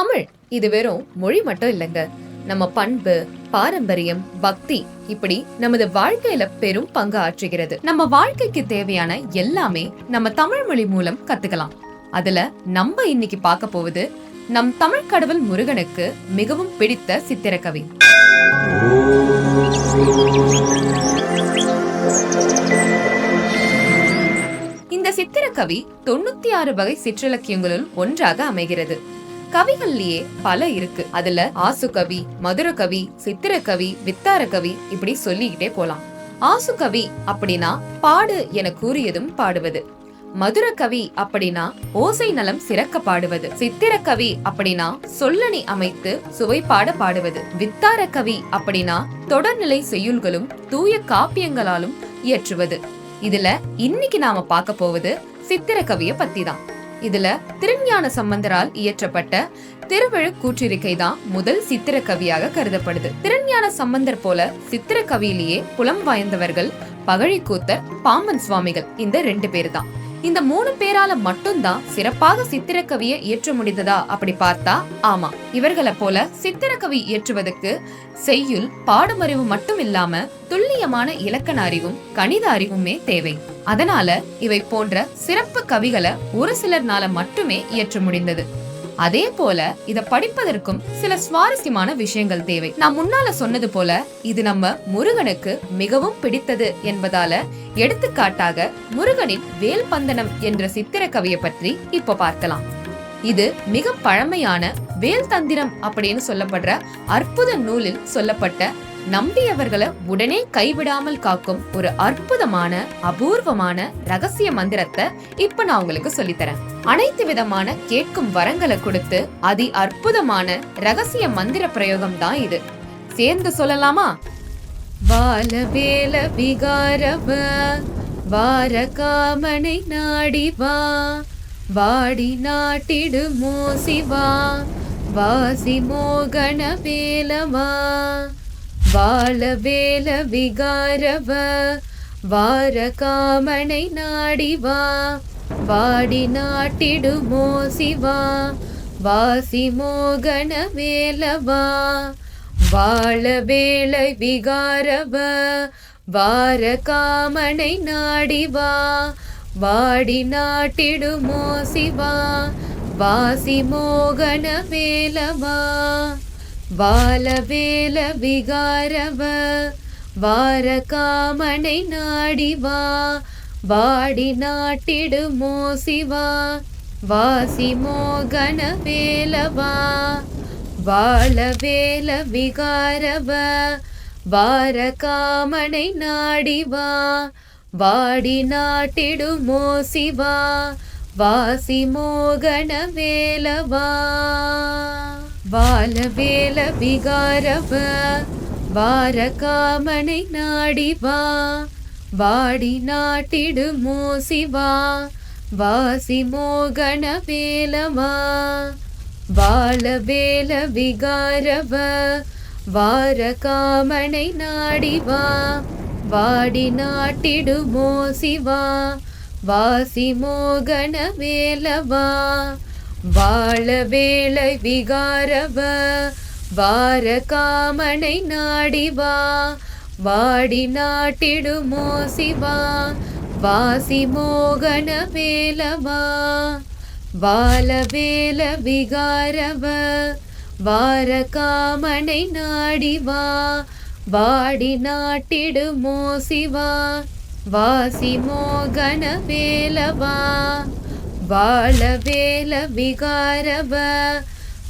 தமிழ். இது வெறும் மொழி மட்டும் இல்லைங்க. நம்ம பண்பு பாரம்பரியம் பக்தி இப்படி நமது வாழ்க்கையில பெரும் பங்கு ஆற்றுகிறது. நம்ம வாழ்க்கைக்கு தேவையான எல்லாமே நம்ம தமிழ் மொழி மூலம் கத்துக்கலாம். அதுல நம்ம இன்னைக்கு பார்க்க போவது நம் தமிழ் கடவுள் முருகனுக்கு மிகவும் பிடித்த சித்திரக்கவி. இந்த சித்திரக்கவி தொண்ணூத்தி ஆறு வகை சிற்றிலக்கியங்களுள் ஒன்றாக அமைகிறது. கவிகள்லயே பல இருக்கு. அதுல ஆசு கவி மதுர கவி சித்திரக்கவி வித்தார கவி இப்படி சொல்லிக்கிட்டே போலாம். ஆசு கவி அப்படின்னா பாடு என கூறியதும் பாடுவது. மதுர கவி அப்படின்னா ஓசை நலம் சிறக்க பாடுவது. சித்திர கவி அப்படின்னா சொல்லணி அமைத்து சுவைப்பாட பாடுவது. வித்தார கவி அப்படின்னா தொடர்நிலை செய்யுள்களும் தூய காப்பியங்களாலும் இயற்றுவது. இதுல இன்னைக்கு நாம பார்க்க போவது சித்திர கவிய பத்தி தான் இதுல திருஞான சம்பந்தரால் இயற்றப்பட்ட திருவழு கூற்றிருக்கை தான் முதல் சித்திர கவியாக கருதப்படுது. திருஞான சம்பந்தர் போல சித்திர கவியிலேயே புலம் வாய்ந்தவர்கள் பகழிக்கூத்தர் பாம்பன் சுவாமிகள் இந்த ரெண்டு பேர் தான் இந்த மூணு பேரால மட்டும்தான் சிறப்பாக சித்திரக்கவியை இயற்ற முடிந்ததா அப்படி பார்த்தா? ஆமா இவர்களை போல சித்திரக்கவி இயற்றுவதற்கு செய்யுள் பாடமறிவு மட்டும் இல்லாம துல்லியமான இலக்கண அறிவும் கணித அறிவுமே தேவை. அதனால இவை போன்ற சிறப்பு கவிகளை ஒரு சிலர்னால மட்டுமே இயற்ற முடிந்தது. அதே போல இத படிப்பதற்கும் சில சுவாரஸ்யமான விஷயங்கள் தேவை. நான் முன்னால சொன்னது போல இது நம்ம முருகனுக்கு மிகவும் பிடித்தது என்பதால எடுத்துக்காட்டாக முருகனின் வேல்பந்தனம் என்ற சித்திர கவியை பற்றி இப்ப பார்க்கலாம். இது மிக பழமையான வேல் தந்திரம் அப்படின்னு சொல்லப்படுற அற்புத நூலில் சொல்லப்பட்ட நம்பியவர்களை உடனே கைவிடாமல் காக்கும் ஒரு அற்புதமான அபூர்வமான ரகசிய மந்திரத்தை இப்ப நான் உங்களுக்கு சொல்லித்தரேன். அனைத்து விதமான கேட்கும் வரங்களை கொடுத்து அதி அற்புதமான ரகசிய மந்திர பிரயோகம் தான் இது. சேர்ந்து சொல்லலாமா? வாலவேல விகாரவ வார காமனை நாடி வா வாடி நாட்டிடு மோசிவா வாசி மோகன வேலவா. வாழவேல விகாரவ வார காமனை நாடிவா வாடி நாட்டிடு மோசிவா வாசி மோகன வேலவா வாழவேல விகாரவ வார காமனை நாடிவா வாடி நாட்டிடு மோசிவா வாசி மோகன வேலவா வாலவேல விகாரவ வார காமனை நாடிவா வாடி நாட்டிடு மோசிவா வாசி மோகன வேலவா. வாழவேல விகாரவ வார காமனை நாடிவா வாடி நாட்டிடு மோசிவா வாசி மோகன வேலவா. வாலவேல விகாரவ வார காமனை நாடி வா வாடி நாட்டிடு மோசிவா வாசி மோகன வேலவா வாழவேல விகாரவ வார காமனை நாடி வா வாடி நாட்டிடு மோசிவா வாசி மோகன வேலவா வாழவேளை விகாரவ வார காமனை நாடிவா வாடி நாட்டிடு மோசிவா வாசி மோகன வேலவா வாழவேல விகாரவ வார காமனை நாடிவா வாடி நாட்டிடு மோசிவா வாசி மோகன வேலவா வாழவேல விகாரவ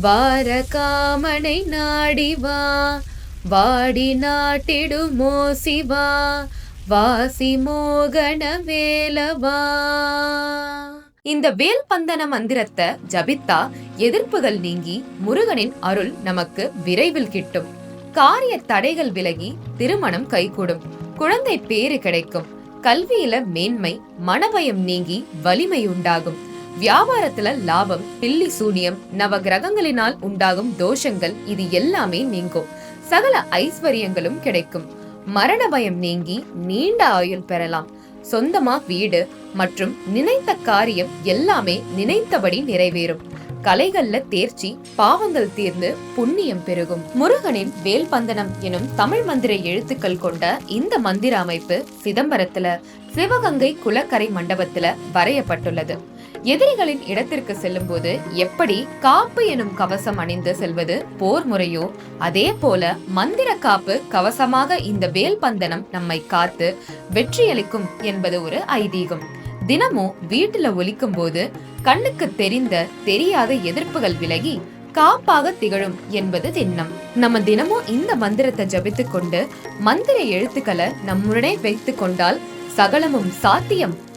வார காமனை நாடி வா வாடி நாட்டிடு மோசிவா வாசி மோகன வேலவா. இந்த வேல் பந்தன மந்திரத்தை ஜபித்தா எதிர்ப்புகள் நீங்கி முருகனின் அருள் நமக்கு விரைவில் கிட்டும். காரிய தடைகள் விலகி திருமணம் கைகூடும். குழந்தை பேறு கிடைக்கும். கல்வியில மேன்மை மனபயம் நீங்கி வலிமை உண்டாகும். வியாபாரத்துல லாபம் பில்லி சூனியம் நவ கிரகங்களினால் உண்டாகும் தோஷங்கள் இது எல்லாமே நீங்கும். சகல ஐஸ்வர்யங்களும் கிடைக்கும். மரண பயம் நீங்கி நீண்ட ஆயுள் பெறலாம். சொந்தமா வீடு மற்றும் நினைத்த காரியம் எல்லாமே நினைத்தபடி நிறைவேறும். கலைகள்ல தேர்ச்சி பாவங்கள் தீர்ந்து புண்ணியம் பெருகும். முருகனின் வேல்பந்தனம் எனும் தமிழ் மந்திர எழுத்துக்கள் கொண்ட இந்த மந்திர அமைப்பு சிதம்பரத்துல சிவகங்கை குலக்கரை மண்டபத்துல வரையப்பட்டுள்ளது. எதிரிகளின் இடத்திற்கு செல்லும்போது எப்படி காப்பு எனும் கவசம் அணிந்து செல்வது போர் முறையோ? அதே போல மந்திர காப்பு கவசமாக இந்த வேல்பந்தனம் நம்மை காத்து வெற்றியளிக்கும் என்பது ஒரு ஐதீகம். தினமும் வீட்டுல ஒலிக்கும் போது கண்ணுக்கு தெரிந்த தெரியாத எதிர்ப்புகள் விலகி காப்பாக திகழும் என்பது திண்ணம். நம்ம தினமும் இந்த மந்திரத்தை ஜபித்துக் கொண்டு மந்திர எழுத்துக்களை நம்முடனே வைத்துக் கொண்டால் சகலமும் சாத்தியம்